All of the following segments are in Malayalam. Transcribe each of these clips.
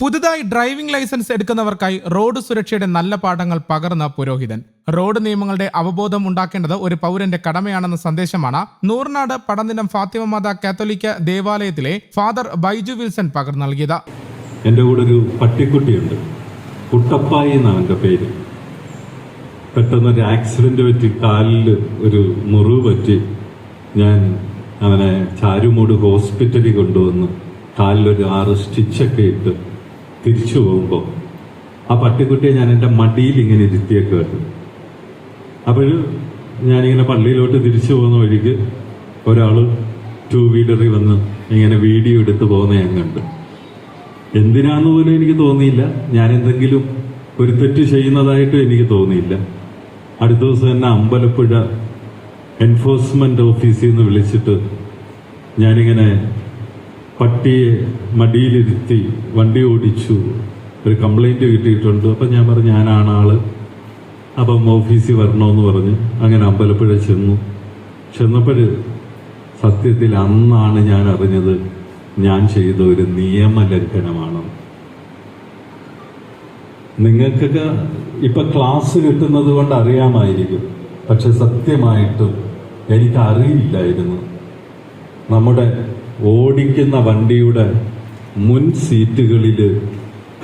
പുതുതായി ഡ്രൈവിംഗ് ലൈസൻസ് എടുക്കുന്നവർക്കായി റോഡ് സുരക്ഷയുടെ നല്ല പാഠങ്ങൾ പകർന്ന പുരോഹിതൻ. റോഡ് നിയമങ്ങളുടെ അവബോധം ഉണ്ടാക്കേണ്ടത് ഒരു പൗരന്റെ കടമയാണെന്ന സന്ദേശമാണ് നൂറിനാട് പടനിലം ഫാത്തിമ മാത കാത്തോലിക്ക ദേവാലയത്തിലെ ഫാദർ ബൈജു വിൽസൺ പകർന്നു നൽകിയത്. എന്റെ കൂടെ ഒരു പട്ടിക്കുട്ടിയുണ്ട്. കുട്ടപ്പായി എന്നാണ് എന്റെ പേര്. പെട്ടെന്ന് ഒരു ആക്സിഡന്റ് പറ്റി കാലിൽ ഒരു മുറിവ് പറ്റി. ഞാൻ അവനെ ചാരുമൂട് ഹോസ്പിറ്റലിൽ കൊണ്ടുവന്ന് കാലിലൊരു ആറ് സ്റ്റിച്ചൊക്കെ ഇട്ട് തിരിച്ചു പോകുമ്പോൾ ആ പട്ടിക്കുട്ടിയെ ഞാൻ എന്റെ മടിയിൽ ഇങ്ങനെ ഇരുത്തിയേക്കാട്ട് അപ്പോൾ ഞാനിങ്ങനെ പള്ളിയിലോട്ട് തിരിച്ചു പോകുന്ന വഴിക്ക് ഒരാൾ ടൂ വീലറിൽ വന്ന് ഇങ്ങനെ വീഡിയോ എടുത്ത് പോകുന്ന ഞാൻ കണ്ടു. എന്തിനാന്ന് പോലും എനിക്ക് തോന്നിയില്ല. ഞാൻ എന്തെങ്കിലും ഒരു തെറ്റ് ചെയ്യുന്നതായിട്ടും എനിക്ക് തോന്നിയില്ല. അടുത്ത ദിവസം തന്നെ അമ്പലപ്പുഴ എൻഫോഴ്സ്മെന്റ് ഓഫീസിൽ നിന്ന് വിളിച്ചിട്ട് ഞാനിങ്ങനെ പട്ടിയെ മടിയിലിരുത്തി വണ്ടി ഓടിച്ചു. ഒരു കംപ്ലൈന്റ് കിട്ടിയിട്ടുണ്ട്. അപ്പം ഞാൻ പറഞ്ഞു ഞാനാണ് ആൾ. അപ്പം ഓഫീസിൽ വരണമെന്ന് പറഞ്ഞ്. അങ്ങനെ അമ്പലപ്പുഴ ചെന്നു. ചെന്നപ്പോൾ സത്യത്തിൽ അന്നാണ് ഞാൻ അറിഞ്ഞത് ഞാൻ ചെയ്ത ഒരു നിയമലംഘനമാണ്. നിങ്ങൾക്കൊക്കെ ഇപ്പൊ ക്ലാസ് കിട്ടുന്നത് കൊണ്ട് അറിയാമായിരിക്കും. പക്ഷെ സത്യമായിട്ടും എനിക്ക് അറിയില്ലായിരുന്നു നമ്മുടെ ഓടിക്കുന്ന വണ്ടിയുടെ മുൻ സീറ്റുകളിൽ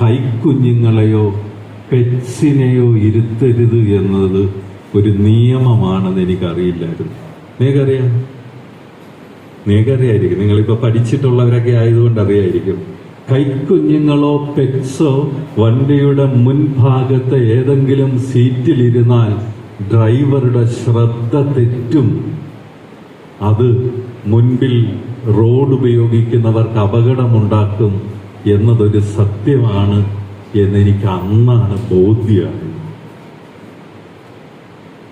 കൈക്കുഞ്ഞുങ്ങളെയോ പെറ്റ്സിനെയോ ഇരുത്തരുത് എന്നത് ഒരു നിയമമാണെന്ന് എനിക്കറിയില്ലായിരുന്നു. നിങ്ങൾക്കറിയാം നിങ്ങൾക്കറിയായിരിക്കും നിങ്ങളിപ്പോ പഠിച്ചിട്ടുള്ളവരൊക്കെ ആയതുകൊണ്ട് അറിയായിരിക്കും. കൈക്കുഞ്ഞുങ്ങളോ പെറ്റ്സോ വണ്ടിയുടെ മുൻഭാഗത്തെ ഏതെങ്കിലും സീറ്റിലിരുന്നാൽ ഡ്രൈവറുടെ ശ്രദ്ധ തെറ്റും. അത് മുൻപിൽ റോഡ് ഉപയോഗിക്കുന്നവർക്ക് അപകടമുണ്ടാക്കും എന്നതൊരു സത്യമാണ് എന്നെനിക്ക് അന്നാണ് ബോധ്യമായത്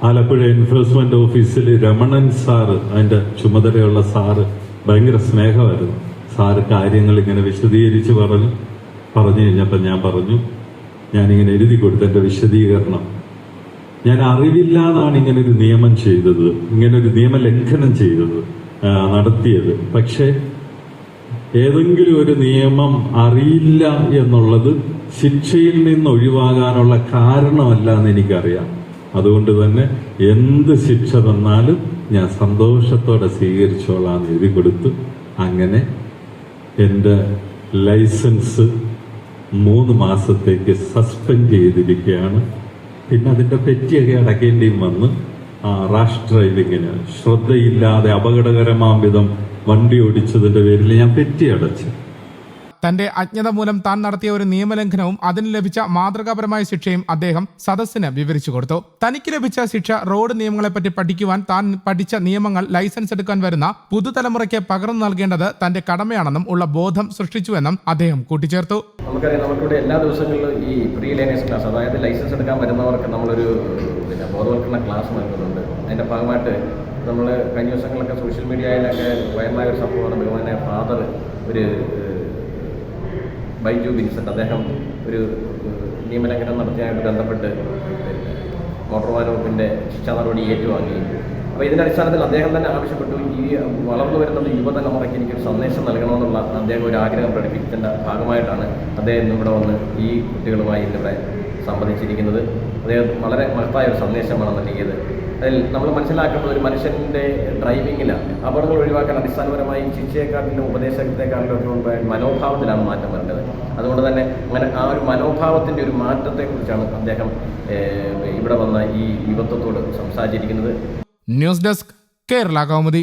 ആലപ്പുഴ എൻഫോഴ്സ്മെന്റ് ഓഫീസിൽ രമണൻ സാറ് അതിന്റെ ചുമതലയുള്ള സാറ് ഭയങ്കര സ്നേഹമായിരുന്നു. സാറ് കാര്യങ്ങൾ ഇങ്ങനെ വിശദീകരിച്ച് പറഞ്ഞു പറഞ്ഞു കഴിഞ്ഞപ്പോൾ ഞാൻ പറഞ്ഞു ഞാനിങ്ങനെ എഴുതി കൊടുത്ത എന്റെ വിശദീകരണം. ഞാൻ അറിവില്ലാതാണ് ഇങ്ങനെ ഒരു നിയമം ചെയ്തത് ഇങ്ങനെ ഒരു നിയമലംഘനം ചെയ്തത്. നടത്തിയത്. പക്ഷേ ഏതെങ്കിലും ഒരു നിയമം അറിയില്ല എന്നുള്ളത് ശിക്ഷയിൽ നിന്ന് ഒഴിവാകാനുള്ള കാരണമല്ല എന്ന് എനിക്കറിയാം. അതുകൊണ്ട് തന്നെ എന്ത് ശിക്ഷ തന്നാലും ഞാൻ സന്തോഷത്തോടെ സ്വീകരിച്ചോളാം എഴുതി കൊടുത്തു അങ്ങനെ എന്റെ ലൈസൻസ് മൂന്ന് മാസത്തേക്ക് സസ്പെൻഡ് ചെയ്തിരിക്കുകയാണ്. പിന്നെ അതിന്റെ പെറ്റിയൊക്കെ അടക്കേണ്ടിയും വന്ന് റാഷ് ഡ്രൈവിങ്ങിന്. ശ്രദ്ധയില്ലാതെ അപകടകരമാം വിധം വണ്ടി ഓടിച്ചതിന്റെ പേരിൽ ഞാൻ പെറ്റി അടച്ചു. തന്റെ അജ്ഞത മൂലം താൻ നടത്തിയ ഒരു നിയമലംഘനവും അതിന് ലഭിച്ച മാതൃകാപരമായ ശിക്ഷയും അദ്ദേഹം സദസ്സിന് വിവരിച്ചു കൊടുത്തു. തനിക്ക് ലഭിച്ച ശിക്ഷ റോഡ് നിയമങ്ങളെപ്പറ്റി പഠിക്കുവാൻ താൻ പഠിച്ച നിയമങ്ങൾ ലൈസൻസ് എടുക്കാൻ വരുന്ന പുതുതലമുറയ്ക്ക് പകർന്നു നൽകേണ്ടത് തന്റെ കടമയാണെന്നും ഉള്ള ബോധം സൃഷ്ടിച്ചുവെന്നും അദ്ദേഹം കൂട്ടിച്ചേർത്തു. നമുക്കറിയാം നമുക്കിവിടെ എല്ലാ ദിവസങ്ങളിലും ഈ പ്രീ ലൈനേഴ്സ് ക്ലാസ് അതായത് ലൈസൻസ് എടുക്കാൻ വരുന്നവർക്ക് നമ്മളൊരു പിന്നെ ബോധവൽക്കരണ ക്ലാസ് നൽകുന്നുണ്ട്. അതിന്റെ ഭാഗമായിട്ട് നമ്മൾ കഴിഞ്ഞ ദിവസങ്ങളിലൊക്കെ സോഷ്യൽ മീഡിയയിലൊക്കെ ഭയമായ ഒരു സംഭവമാണ് ബഹുമാനെ ഫാദർ ഒരു ബൈജു വിൻസെന്റ് അദ്ദേഹം ഒരു നിയമലംഘനം നടത്തിയതായിട്ട് ബന്ധപ്പെട്ട് മോട്ടോർ വാഹന വകുപ്പിന്റെ ശിക്ഷാ നടപടി ഏറ്റുവാങ്ങി. അപ്പോൾ ഇതിന്റെ അടിസ്ഥാനത്തിൽ അദ്ദേഹം തന്നെ ആവശ്യപ്പെട്ടു. ഈ വളർന്നു വരുന്ന യുവതലമുറയ്ക്ക് എനിക്ക് സന്ദേശം നൽകണമെന്നുള്ള അദ്ദേഹം ഒരു ആഗ്രഹം പ്രകടിപ്പിച്ചതിന്റെ ഭാഗമായിട്ടാണ് അദ്ദേഹം ഇന്നിവിടെ വന്ന് ഈ കുട്ടികളുമായി ഇന്നിവിടെ സംബന്ധിച്ചിരിക്കുന്നത് അദ്ദേഹം വളരെ മഹത്തായ ഒരു സന്ദേശമാണ് നൽകിയത്. അതിൽ നമ്മൾ മനസ്സിലാക്കേണ്ടത് ഒരു മനുഷ്യന്റെ ഡ്രൈവിങ്ങിൽ അപകടങ്ങൾ ഒഴിവാക്കാൻ അടിസ്ഥാനപരമായി ശിക്ഷയെക്കാട്ടിലും ഉപദേശത്തെക്കാട്ടിലും ഒക്കെ മുമ്പ് മനോഭാവത്തിലാണ് മാറ്റം വരേണ്ടത്. അതുകൊണ്ട് തന്നെ അങ്ങനെ ആ ഒരു മനോഭാവത്തിന്റെ ഒരു മാറ്റത്തെക്കുറിച്ചാണ് അദ്ദേഹം ഇവിടെ വന്ന ഈ യുവത്വത്തോട് സംസാരിച്ചിരിക്കുന്നത്. News desk Kerala Kaumudi.